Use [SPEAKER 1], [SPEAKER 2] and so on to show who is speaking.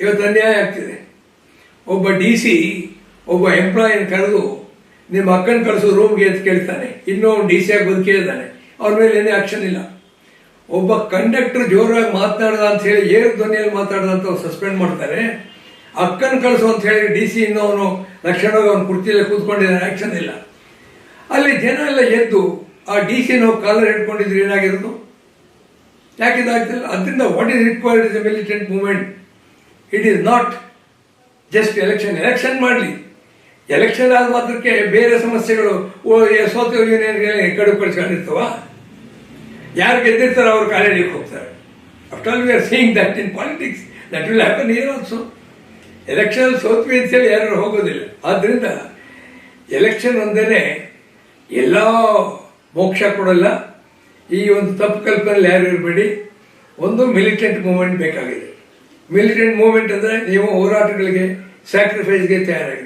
[SPEAKER 1] ಇವತ್ತು ಅನ್ಯಾಯ ಆಗ್ತಿದೆ. ಒಬ್ಬ ಡಿ ಸಿ ಒಬ್ಬ ಎಂಪ್ಲಾಯಿನ ಕರೆದು ನಿಮ್ಮ ಅಕ್ಕನ ಕಳಿಸು ರೂಮ್ಗೆ ಅಂತ ಕೇಳ್ತಾನೆ. ಇನ್ನೂ ಅವ್ನು ಡಿ ಸಿ ಆಗಿ ಬದುಕಿದ್ದಾನೆ ಅವ್ರ ಮೇಲೆ ಏನೇ ಆಕ್ಷನ್ ಇಲ್ಲ. ಒಬ್ಬ ಕಂಡಕ್ಟರ್ ಜೋರಾಗಿ ಮಾತನಾಡ್ದ ಅಂತ ಹೇಳಿ, ಏರು ಧ್ವನಿಯಲ್ಲಿ ಮಾತಾಡ್ದ ಅಂತ ಸಸ್ಪೆಂಡ್ ಮಾಡ್ತಾರೆ. ಅಕ್ಕನ ಕಳಿಸು ಅಂತ ಹೇಳಿ ಡಿ ಸಿ ಇನ್ನೂ ಅವನು ಲಕ್ಷಣವಾಗಿ ಅವನು ಕುರ್ಚಿಯಲ್ಲಿ ಕೂತ್ಕೊಂಡಿದ್ದಾನೆ. ಆಕ್ಷನ್ ಇಲ್ಲ. ಅಲ್ಲಿ ಜನ ಎಲ್ಲ ಎದ್ದು ಆ ಡಿ ಸಿ ನಾವು ಕಾಲರ್ ಹಿಡ್ಕೊಂಡಿದ್ರು ಏನಾಗಿರೋದು? ಯಾಕೆ ಇದಾಗ್ತಿಲ್ಲ ಅದರಿಂದ what is required is a militant movement it is not just election election ಮಾಡಲಿ ಎಲೆಕ್ಷನ್ ಆದ ಮಾತ್ರಕ್ಕೆ ಬೇರೆ ಸಮಸ್ಯೆಗಳು ಸೋತು ಯೂನಿಯನ್ಗೆ ಕಡು ಕಳಿಸ್ಕೊಂಡಿರ್ತವ ಯಾರು ಗೆದ್ದಿರ್ತಾರೆ ಅವ್ರು ಕಾಲೇಜಿಗೆ ಹೋಗ್ತಾರೆ after all we are seeing that in politics that will happen year also election ಸೋತ್ವಿ ಅಂತೇಳಿ ಯಾರು ಹೋಗೋದಿಲ್ಲ ಆದ್ದರಿಂದ ಎಲೆಕ್ಷನ್ ಒಂದೇ ಎಲ್ಲ ಮೋಕ್ಷ ಕೊಡಲ್ಲ ಈ ಒಂದು ತಪ್ಪು ಕಲ್ಪನೆಯಲ್ಲಿ ಯಾರು ಇರಬೇಡಿ ಒಂದು ಮಿಲಿಟೆಂಟ್ ಮೂಮೆಂಟ್ ಬೇಕಾಗಿದೆ ಮಿಲಿಟೆಂಟ್ ಮೂವ್ಮೆಂಟ್ ಅಂದರೆ ನೀವು ಹೋರಾಟಗಳಿಗೆ ಸ್ಯಾಕ್ರಿಫೈಸ್ಗೆ ತಯಾರಾಗಿದೆ